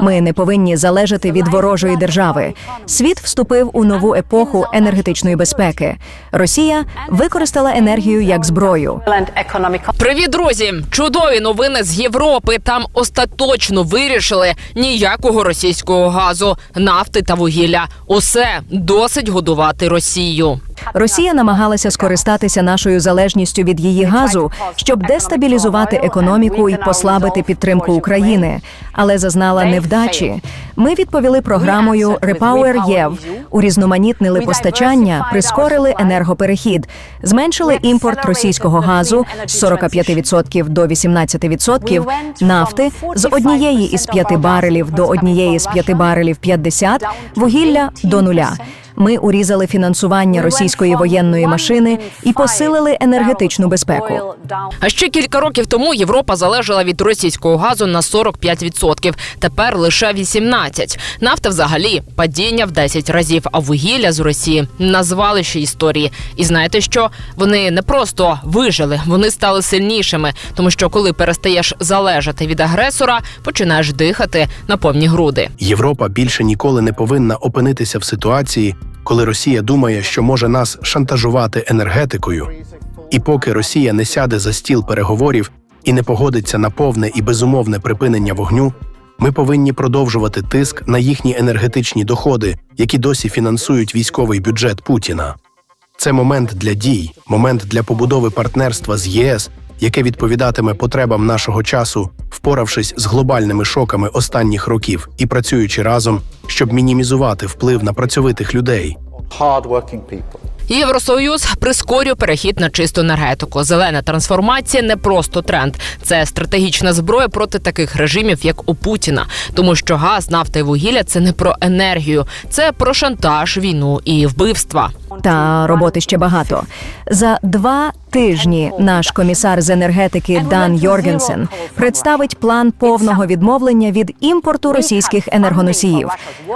Ми не повинні залежати від ворожої держави. Світ вступив у нову епоху енергетичної безпеки. Росія використала енергію як зброю. Привіт, друзі! Чудові новини з Європи. Там остаточно вирішили ніякого російського газу, нафти та вугілля. Усе досить годувати Росію. Росія намагалася скористатися нашою залежністю від її газу, щоб дестабілізувати економіку і послабити підтримку України, але зазнала невдачі. Ми відповіли програмою Repower ЄВ, урізноманітнили постачання, прискорили енергоперехід, зменшили імпорт російського газу з 45% до 18%, нафти з однієї із п'яти барелів до однієї з п'яти барелів 50, вугілля до нуля. Ми урізали фінансування російської воєнної машини і посилили енергетичну безпеку. А ще кілька років тому Європа залежала від російського газу на 45%, тепер лише 18%. Нафта взагалі падіння в 10 разів, а вугілля з Росії назвали ще історії. І знаєте що? Вони не просто вижили, вони стали сильнішими, тому що коли перестаєш залежати від агресора, починаєш дихати на повні груди. Європа більше ніколи не повинна опинитися в ситуації, коли Росія думає, що може нас шантажувати енергетикою. І поки Росія не сяде за стіл переговорів і не погодиться на повне і безумовне припинення вогню, ми повинні продовжувати тиск на їхні енергетичні доходи, які досі фінансують військовий бюджет Путіна. Це момент для дій, момент для побудови партнерства з ЄС, яке відповідатиме потребам нашого часу, впоравшись з глобальними шоками останніх років і працюючи разом, щоб мінімізувати вплив на працьовитих людей. Євросоюз прискорює перехід на чисту енергетику. Зелена трансформація не просто тренд, це стратегічна зброя проти таких режимів, як у Путіна. Тому що газ, нафта і вугілля це не про енергію, це про шантаж, війну і вбивства. Та роботи ще багато. За два тижні наш комісар з енергетики Дан Йоргенсен представить план повного відмовлення від імпорту російських енергоносіїв.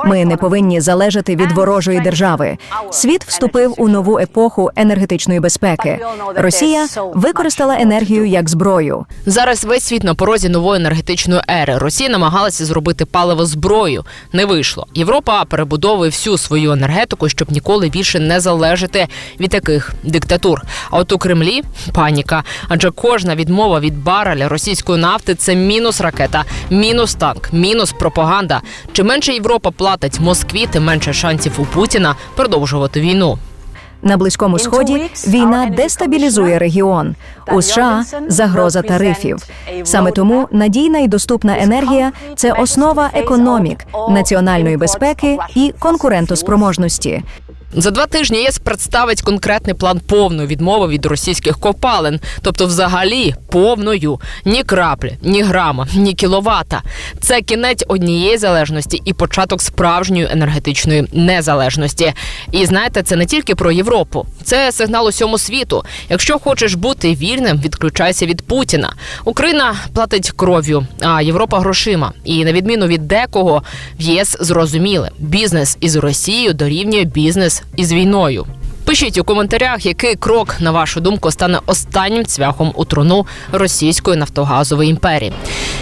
Ми не повинні залежати від ворожої держави. Світ вступив у нову епоху енергетичної безпеки. Росія використала енергію як зброю. Зараз весь світ на порозі нової енергетичної ери. Росія намагалася зробити паливо зброю. Не вийшло. Європа перебудовує всю свою енергетику, щоб ніколи більше не залежати від таких диктатур. А от у Кремлі паніка. Адже кожна відмова від бареля російської нафти це мінус ракета, мінус танк, мінус пропаганда. Чим менше Європа платить Москві, тим менше шансів у Путіна продовжувати війну. На близькому сході війна дестабілізує регіон. У США загроза тарифів. Саме тому надійна і доступна енергія це основа економік, національної безпеки і конкурентоспроможності. За два тижні ЄС представить конкретний план повної відмови від російських копалин, тобто, взагалі, повною ні краплі, ні грама, ні кіловата. Це кінець однієї залежності і початок справжньої енергетичної незалежності. І знаєте, це не тільки про Європу, це сигнал усьому світу. Якщо хочеш бути вільним, відключайся від Путіна. Україна платить кров'ю, а Європа грошима. І на відміну від декого в ЄС зрозуміли, бізнес із Росією дорівнює бізнес із війною. Пишіть у коментарях, який крок, на вашу думку, стане останнім цвяхом у труну російської нафтогазової імперії.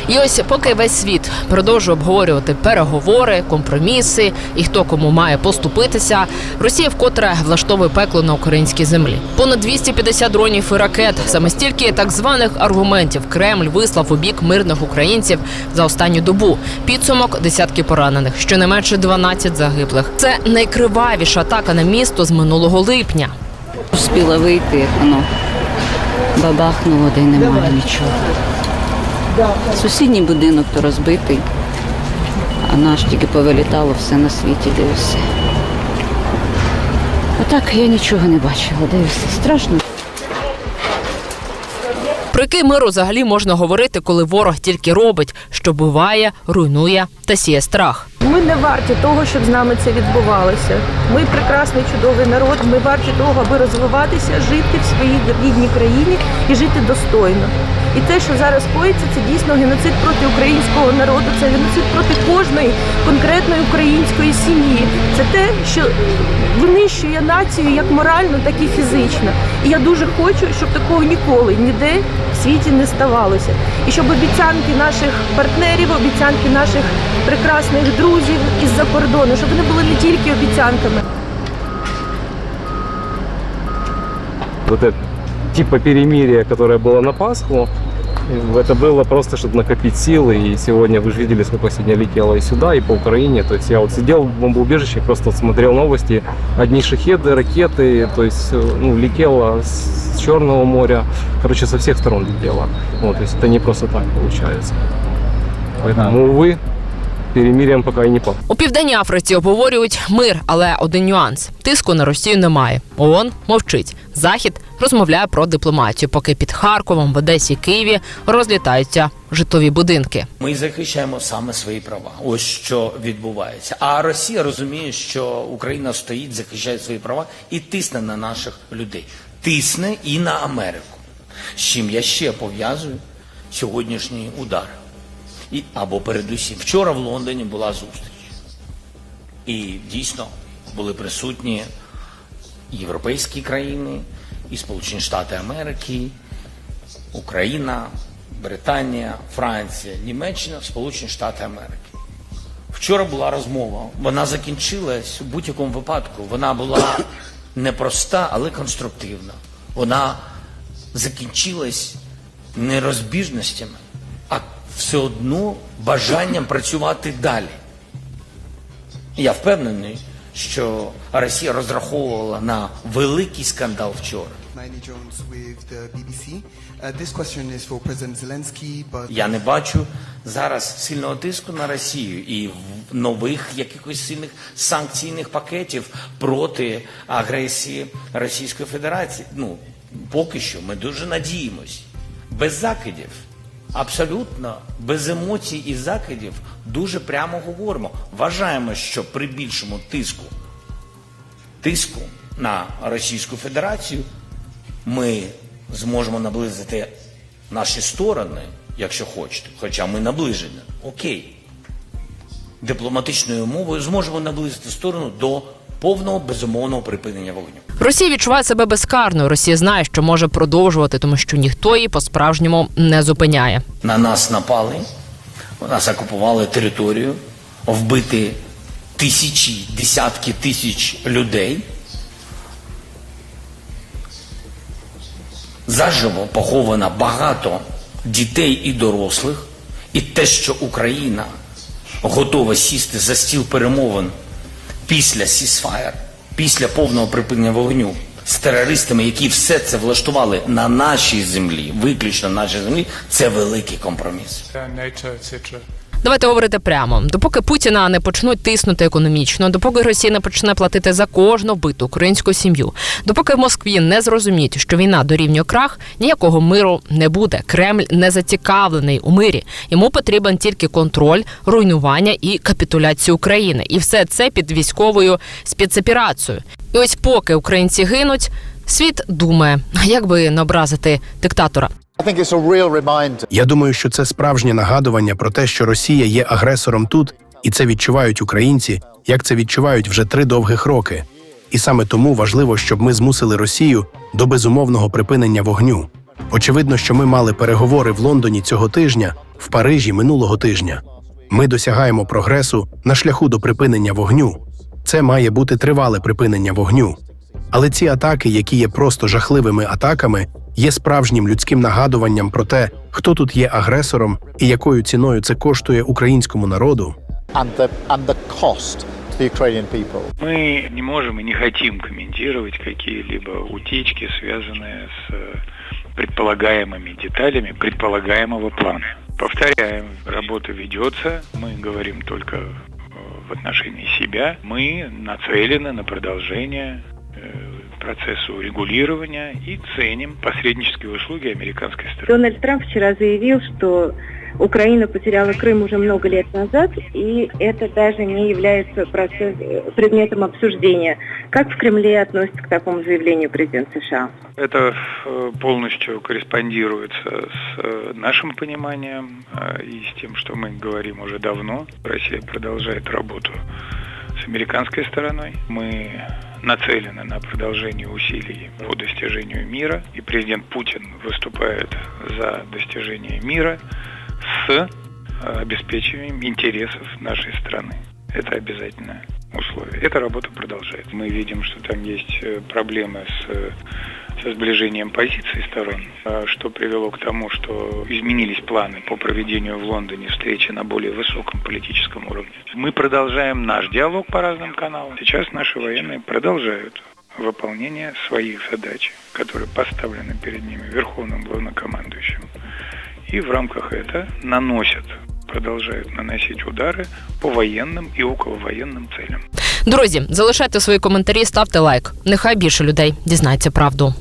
І ось поки весь світ продовжує обговорювати переговори, компроміси і хто кому має поступитися, Росія вкотре влаштовує пекло на українській землі. Понад 250 дронів і ракет. Саме стільки так званих аргументів Кремль вислав у бік мирних українців за останню добу. Підсумок десятки поранених, щонайменше 12 загиблих. Це найкривавіша атака на місто з минулого липня. Успіла вийти, як воно бабахнуло, де немає нічого. Сусідній будинок то розбитий, а наш тільки повилітало все на світі, дивишся. Отак я нічого не бачила, дивишся. Страшно. Про який мир взагалі можна говорити, коли ворог тільки робить, що буває, руйнує та сіє страх. Ми не варті того, щоб з нами це відбувалося. Ми прекрасний чудовий народ. Ми варті того, аби розвиватися, жити в своїй рідній країні і жити достойно. І те, що зараз коїться, це дійсно геноцид проти українського народу, це геноцид проти кожної конкретної української сім'ї. Це те, що винищує націю як морально, так і фізично. І я дуже хочу, щоб такого ніколи ніде світі не ставалося. І щоб обіцянки наших партнерів, обіцянки наших прекрасних друзів із-за кордону, щоб вони були не тільки обіцянками. вот это типа перемирия, которое было на Пасху, это было просто, чтобы накопить силы. И сегодня вы же видели, сколько сегодня летело и сюда, и по Украине. То есть я вот сидел в бомбоубежище, просто вот смотрел новости. Одни шахеды, ракеты, то есть э, ну, летело с Черного моря. Короче, со всех сторон летело. Вот, то есть это не просто так получается. Поэтому, увы, перемирием пока и не пахнет. У південній Африці обговорюють мир, але один нюанс: тиску на Росію немає. ООН мовчить. Захід розмовляє про дипломатію, поки під Харковом, в Одесі, Києві розлітаються житлові будинки. Ми захищаємо саме свої права. Ось що відбувається. А Росія розуміє, що Україна стоїть, захищає свої права і тисне на наших людей. Тисне і на Америку. З чим я ще пов'язую сьогоднішній удар. І, або передусім. Вчора в Лондоні була зустріч. І дійсно були присутні європейські країни, і Сполучені Штати Америки, Україна, Британія, Франція, Німеччина, Сполучені Штати Америки. Вчора була розмова. Вона закінчилась у будь-якому випадку. Вона була непроста, але конструктивна. Вона закінчилась не розбіжностями, а все одно бажанням працювати далі. Я впевнений, що Росія розраховувала на великий скандал вчора. Uh, Я не бачу зараз сильного тиску на Росію і нових якихось сильних санкційних пакетів проти агресії Російської Федерації. Ну, поки що ми дуже надіємось. Без закидів. Абсолютно без емоцій і закидів дуже прямо говоримо. Вважаємо, що при більшому тиску, тиску на Російську Федерацію ми зможемо наблизити наші сторони, якщо хочете, хоча ми наближені. Окей. Дипломатичною мовою зможемо наблизити сторону до повного безумовного припинення вогню. Росія відчуває себе безкарною. Росія знає, що може продовжувати, тому що ніхто її по-справжньому не зупиняє. На нас напали, нас окупували територію, вбити тисячі, десятки тисяч людей. Заживо поховано багато дітей і дорослих, і те, що Україна готова сісти за стіл перемовин після сісфаєр, після повного припинення вогню з терористами, які все це влаштували на нашій землі, виключно на нашій землі, це великий компроміс. Давайте говорити прямо. Допоки Путіна не почнуть тиснути економічно, допоки Росія не почне платити за кожну вбиту українську сім'ю, допоки в Москві не зрозуміють, що війна дорівнює крах, ніякого миру не буде. Кремль не зацікавлений у мирі. Йому потрібен тільки контроль, руйнування і капітуляція України. І все це під військовою спецоперацією. І ось поки українці гинуть, світ думає, як би не диктатора. Я думаю, що це справжнє нагадування про те, що Росія є агресором тут, і це відчувають українці, як це відчувають вже три довгих роки. І саме тому важливо, щоб ми змусили Росію до безумовного припинення вогню. Очевидно, що ми мали переговори в Лондоні цього тижня, в Парижі минулого тижня. Ми досягаємо прогресу на шляху до припинення вогню. Це має бути тривале припинення вогню. Але ці атаки, які є просто жахливими атаками, є справжнім людським нагадуванням про те, хто тут є агресором і якою ціною це коштує українському народу. And the, and the cost to the Ukrainian people. Мы не можем и не хотим комментировать какие-либо утечки, связанные с э, предполагаемыми деталями предполагаемого плана. Повторяем, работа ведется, мы говорим только э, в отношении себя. Мы нацелены на продолжение процесса урегулирования и ценим посреднические услуги американской стороны. Дональд Трамп вчера заявил, что Украина потеряла Крым уже много лет назад, и это даже не является процесс- э, предметом обсуждения. Как в Кремле относятся к такому заявлению президента США? Это э, полностью корреспондируется с э, нашим пониманием и с тем, что мы говорим уже давно. Россия продолжает работу с американской стороной. Мы нацелены на продолжение усилий по достижению мира, и президент Путин выступает за достижение мира с э, обеспечением интересов нашей страны. Это обязательное условие. Эта работа продолжается. Мы видим, что там есть э, проблемы с, э, со сближением позиций сторон, а, что привело к тому, что изменились планы по проведению в Лондоне встречи на более высоком политическом уровне. Мы продолжаем наш диалог по разным каналам. Сейчас наши военные продолжают выполнение своих задач, которые поставлены перед ними Верховным главнокомандующим. И в рамках этого наносят продолжают наносить удары по воєнним і околовоєнним целям. Друзі, залишайте свої коментарі, ставте лайк. Нехай більше людей дізнається правду.